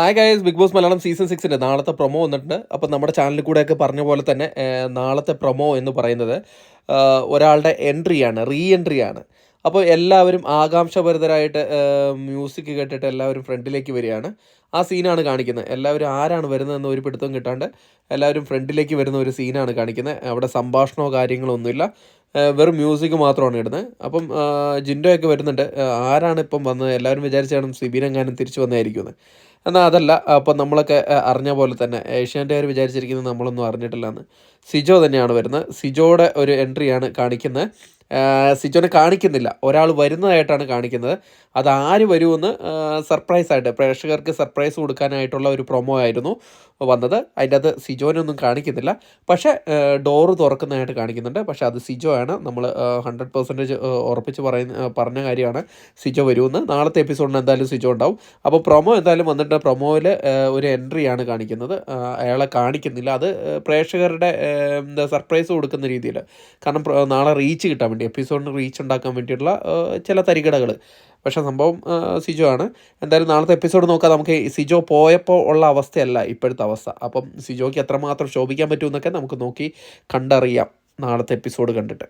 Hi guys Bigg Boss Malayalam season സിക്സിന്റെ നാളത്തെ promo വന്നിട്ടുണ്ട്. അപ്പോൾ നമ്മുടെ ചാനലിൽ കൂടെയൊക്കെ പറഞ്ഞ പോലെ തന്നെ നാളത്തെ പ്രൊമോ എന്ന് പറയുന്നത് ഒരാളുടെ എൻട്രിയാണ് റീ എൻട്രിയാണ് അപ്പോൾ എല്ലാവരും ആകാംക്ഷഭരിതരായിട്ട് മ്യൂസിക് കേട്ടിട്ട് എല്ലാവരും ഫ്രണ്ടിലേക്ക് വരികയാണ്. ആ സീനാണ് കാണിക്കുന്നത്. എല്ലാവരും ആരാണ് വരുന്നതെന്ന് ഒരു പിടുത്തവും കിട്ടാണ്ട് എല്ലാവരും ഫ്രണ്ടിലേക്ക് വരുന്ന ഒരു സീനാണ് കാണിക്കുന്നത്. അവിടെ സംഭാഷണമോ കാര്യങ്ങളോ ഒന്നുമില്ല. വെറും മ്യൂസിക് മാത്രമാണ് ഇടുന്നത്. അപ്പം ജിൻഡോ ജിൻഡോയൊക്കെ വരുന്നുണ്ട്. ആരാണ് ഇപ്പം വന്നത്? എല്ലാവരും വിചാരിച്ചാണ് സിബിനെങ്ങാനും തിരിച്ചു വന്നതായിരിക്കുമെന്ന് എന്നാൽ അതല്ല അപ്പം നമ്മളൊക്കെ അറിഞ്ഞ പോലെ തന്നെ ഏഷ്യാനെറ്റുകാർ വിചാരിച്ചിരിക്കുന്നത് നമ്മളൊന്നും അറിഞ്ഞിട്ടില്ല എന്ന് സിജോ തന്നെയാണ് വരുന്നത്. സിജോയുടെ ഒരു എൻട്രിയാണ് കാണിക്കുന്നത്. സിജോനെ കാണിക്കുന്നില്ല. ഒരാൾ വരുന്നതായിട്ടാണ് കാണിക്കുന്നത്. അത് ആര് വരുമെന്ന് സർപ്രൈസ് ആയിട്ട് പ്രേക്ഷകർക്ക് സർപ്രൈസ് കൊടുക്കാനായിട്ടുള്ള ഒരു പ്രൊമോ ആയിരുന്നു വന്നത്. അതിന്റെ അത് സിജോനൊന്നും കാണിക്കുന്നില്ല. പക്ഷേ ഡോറ് തുറക്കുന്നതായിട്ട് കാണിക്കുന്നുണ്ട്. പക്ഷേ അത് സിജോ ആണ്. നമ്മൾ ഹൺഡ്രഡ് പെർസെന്റേജ് ഉറപ്പിച്ച് പറയുന്ന പറഞ്ഞ കാര്യമാണ് സിജോ വരുമെന്ന്. നാളത്തെ എപ്പിസോഡിന് എന്തായാലും സിജോ ഉണ്ടാവും. അപ്പോൾ പ്രൊമോ എന്തായാലും വന്നിട്ട് പ്രൊമോയിൽ ഒരു എൻട്രിയാണ് കാണിക്കുന്നത്. അയാളെ കാണിക്കുന്നില്ല. അത് പ്രേക്ഷകരുടെ എന്താ സർപ്രൈസ് കൊടുക്കുന്ന രീതിയിൽ. കാരണം നാളെ റീച്ച് കിട്ടാൻ എപ്പിസോഡിന് റീച്ച് ഉണ്ടാക്കാൻ വേണ്ടിയിട്ടുള്ള ചില തരികടകൾ പക്ഷേ സംഭവം സിജോ ആണ്. എന്തായാലും നാളത്തെ എപ്പിസോഡ് നോക്കാം. നമുക്ക് സിജോ പോയപ്പോൾ ഉള്ള അവസ്ഥയല്ല ഇപ്പോഴത്തെ അവസ്ഥ. അപ്പം സിജോയ്ക്ക് എത്രമാത്രം ശോഭിക്കാൻ പറ്റുമെന്നൊക്കെ നമുക്ക് നോക്കി കണ്ടറിയാം നാളത്തെ എപ്പിസോഡ് കണ്ടിട്ട്.